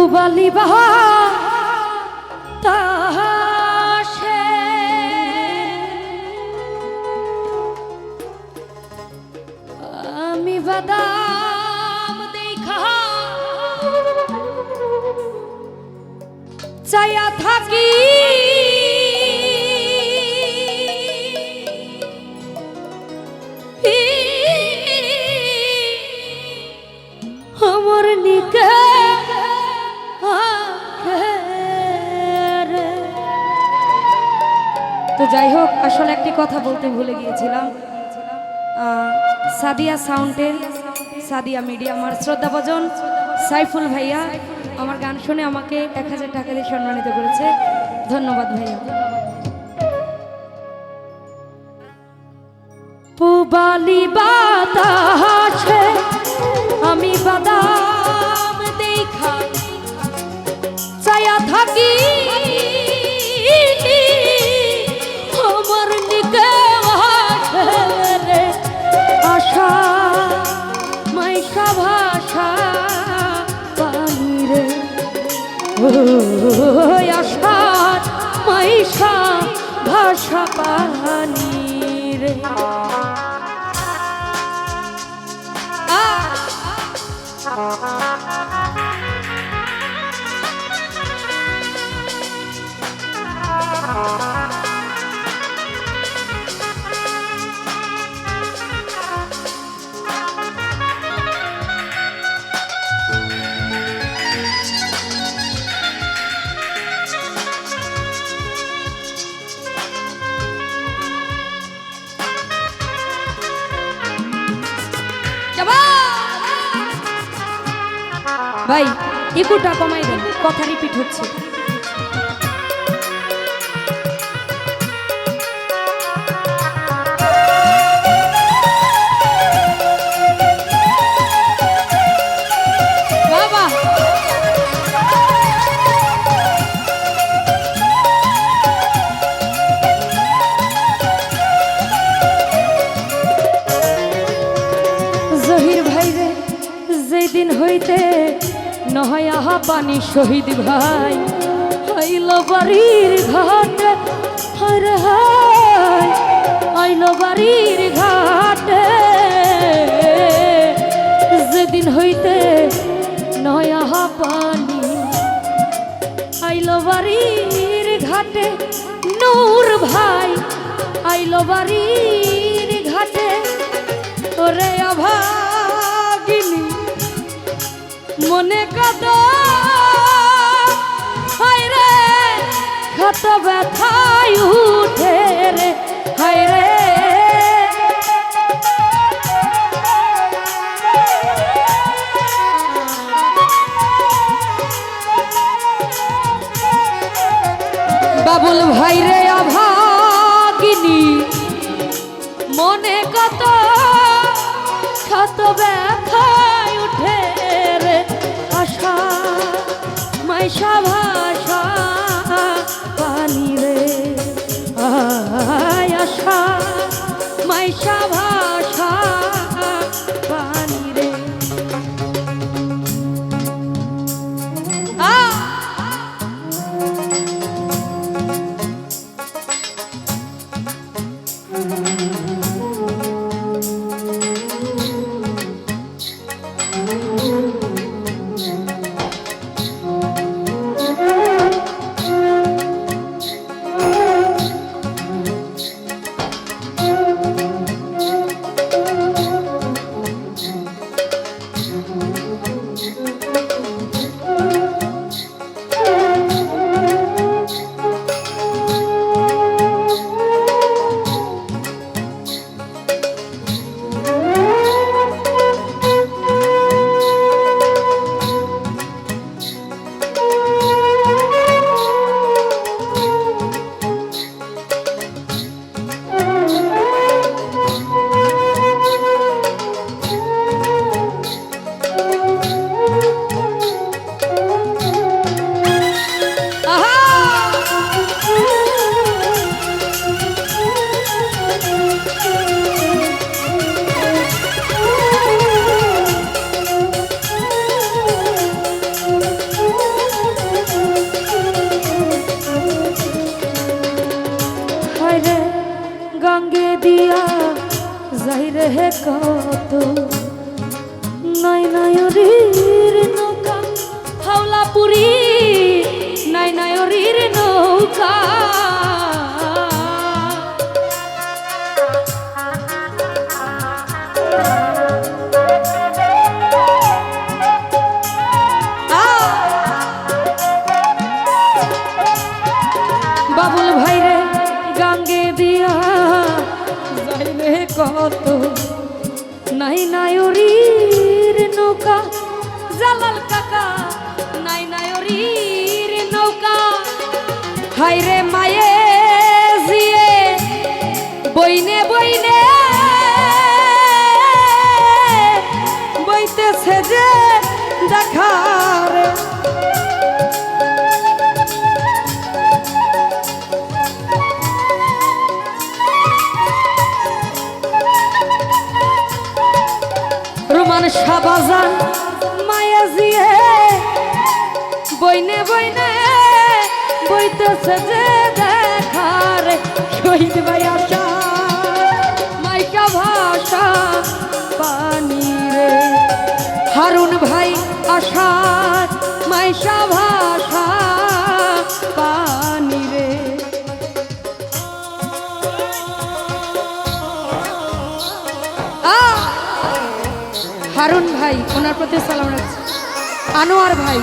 পুবালি বাহা কথা বলতে ভুলে গিয়েছিলাম। সাদিয়া সাউন্ডের, সাদিয়া মিডিয়া, আমার শ্রদ্ধাভজন সাইফুল ভাইয়া আমার গান শুনে আমাকে এক হাজার টাকা দিয়ে সম্মানিত করেছে। ধন্যবাদ ভাইয়া। পুবালি বাতাসে আমি বাদাম দেখা চায়া থাকি আশা মাইশা ভাষা পানি রে। ভাই ইকুটা কমাই দেন কথা রিপিট হচ্ছে পানি শহীদ ভাই। হইল বাড়ির ঘাট হরে হায়। আইল বাড়ির ঘাটে। যেদিন হইতে নয় পানি আইল বাড়ির ঘাটে, নূর ভাই। আইল বাড়ির ঘাটে, ওরে অভাগিনী মনে কত হয় রে ব্যথায় উঠে মাইশা ভাষা রে, গঙ্গে দিয়া যাই রে হে কত নাই নয়রীর নৌকা হাওলা পুরী নাই নয়রীর নৌকা Thank you. জালাল কাকা নাই নৌকা। হাইরে মায়ে জিয়ে বইনে বইনে। বইতেছে যে দেখার। রোমান বইনে বইনে বইতেছে যে দেখার শহীদ ভাই আশা। মাইকা ভাষা পানি রে। হারুন ভাই আশা, মাইশা ভাষা রে। হারুন ভাই, ওনার প্রতি সালাম রাখছি। আনোয়ার ভাই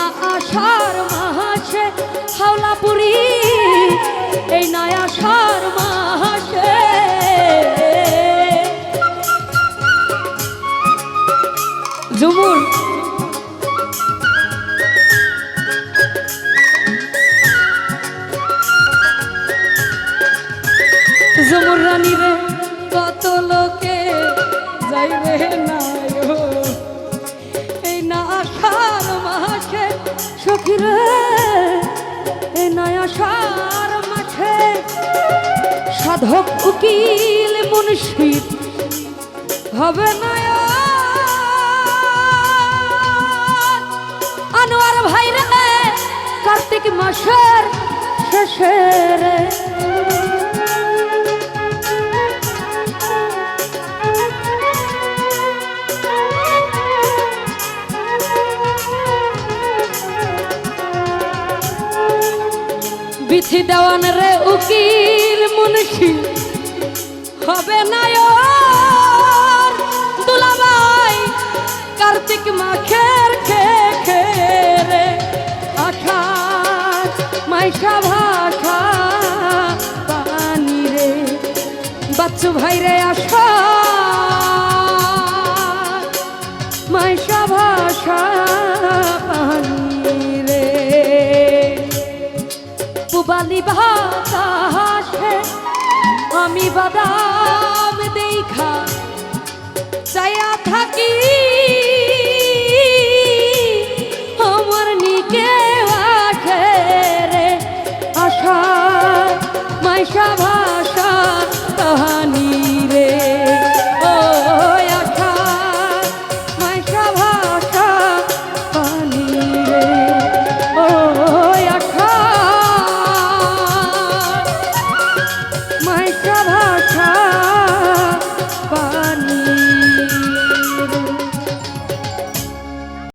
না আষাঢ় মাসে, হাওলাপুরি, এই না আষাঢ় মাসে। জুমুর জমুর রানী রে, কত লোকে যাই রে সখী এ নয়াসার মাঠে সাধক উকিল মুন্সি হবে না আনোয়ার ভাইরে কার্তিক মাসের শেষে বিথি দেওয়ান রে উকিল মুন্সি। হবে নায়র দুলাভাই, কার্তিক মাখের খে খে রে আখাত মাইশা ভাষা পানি রে। বাচ্চু ভাই রে আশা বাতাসে আমি বাদাম দেখা চায়া থাকি